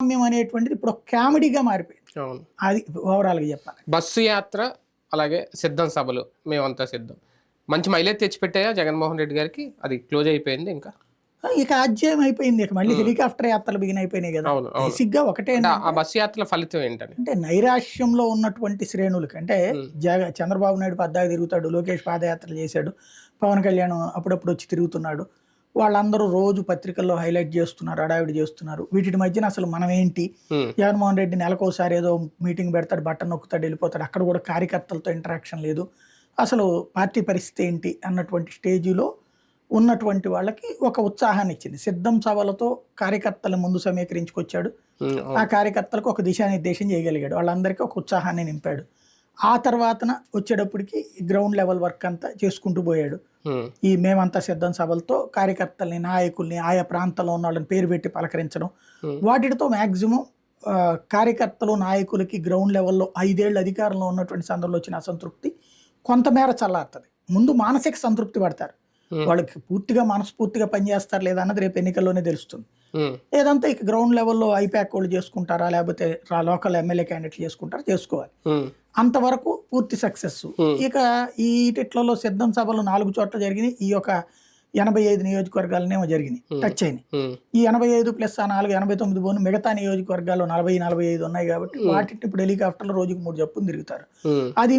ప్రజాస్వామ్యం అనేటువంటిది ఇప్పుడు ఒక కామెడీగా మారిపోయింది. అది ఓవరాల్గా చెప్పాలి బస్సు యాత్ర అలాగే సిద్ధం సభలు మేమంతా సిద్ధం. మంచి మైలేజ్ తెచ్చిపెట్టాయా జగన్మోహన్ రెడ్డి గారికి? అది క్లోజ్ అయిపోయింది ఇంకా. ఇక అధ్యాయం అయిపోయింది ఇక. మళ్ళీ హెలికాప్టర్ యాత్రలు బిగిన్ అయిపోయినాయి కదా. అవును అవును. బేసిక్గా ఒకటే ఆ బస్సు యాత్రల ఫలితం ఏంటని? అంటే నైరాశ్యంలో ఉన్నటువంటి శ్రేణులకి అంటే జగ చంద్రబాబు నాయుడు పద్దాగా తిరుగుతాడు లోకేష్ పాదయాత్రలు చేశాడు పవన్ కళ్యాణ్ అప్పుడప్పుడు వచ్చి తిరుగుతున్నాడు. వాళ్ళందరూ రోజు పత్రికల్లో హైలైట్ చేస్తున్నారు అడావిడి చేస్తున్నారు. వీటి మధ్యన అసలు మనం ఏంటి? జగన్మోహన్ రెడ్డి నెలకోసారి ఏదో మీటింగ్ పెడతాడు బట్టన్ నొక్కుతాడు వెళ్ళిపోతాడు. అక్కడ కూడా కార్యకర్తలతో ఇంటరాక్షన్ లేదు. అసలు పార్టీ పరిస్థితి ఏంటి అన్నటువంటి స్టేజిలో ఉన్నటువంటి వాళ్ళకి ఒక ఉత్సాహాన్ని ఇచ్చింది. సిద్ధం సభలతో కార్యకర్తల ముందు సమీకరించుకొచ్చాడు. ఆ కార్యకర్తలకు ఒక దిశానిర్దేశం చేయగలిగాడు. వాళ్ళందరికీ ఒక ఉత్సాహాన్ని నింపాడు. ఆ తర్వాతన వచ్చేటప్పటికి గ్రౌండ్ లెవెల్ వర్క్ అంతా చేసుకుంటూ పోయాడు. ఈ మేమంతా సిద్ధం సభలతో కార్యకర్తల్ని నాయకుల్ని ఆయా ప్రాంతంలో ఉన్న వాళ్ళని పేరు పెట్టి పలకరించడం. వాటితో మ్యాక్సిమం కార్యకర్తలు నాయకులకి గ్రౌండ్ లెవెల్లో ఐదేళ్ళు అధికారంలో ఉన్నటువంటి సందర్భంలో వచ్చిన అసంతృప్తి కొంతమేర చల్లారుతుంది. ముందు మానసిక సంతృప్తి పడతారు. వాళ్ళకి పూర్తిగా మనస్ఫూర్తిగా పనిచేస్తారు లేదా అన్నది రేపు ఎన్నికల్లోనే తెలుస్తుంది. లేదంతా ఇక గ్రౌండ్ లెవెల్లో ఐపాక్ వాళ్ళు చేసుకుంటారా లేకపోతే లోకల్ ఎమ్మెల్యే క్యాండిడేట్లు చేసుకుంటారా చేసుకోవాలి. అంతవరకు పూర్తి సక్సెస్. ఇక ఈ ఇట్లలో సిద్ధం సభలు నాలుగు చోట్ల జరిగినాయి. ఈ యొక్క ఎనభై ఐదు నియోజకవర్గాలనేమో జరిగినాయి. టచ్ అయినాయి. ఈ ఎనభై ఐదు ప్లస్ ఆ నాలుగు ఎనభై తొమ్మిది పోను మిగతా నియోజకవర్గాల్లో నలభై నలభై ఐదు ఉన్నాయి కాబట్టి వాటిని ఇప్పుడు హెలికాప్టర్లో రోజుకు మూడు చెప్పులు తిరుగుతారు. అది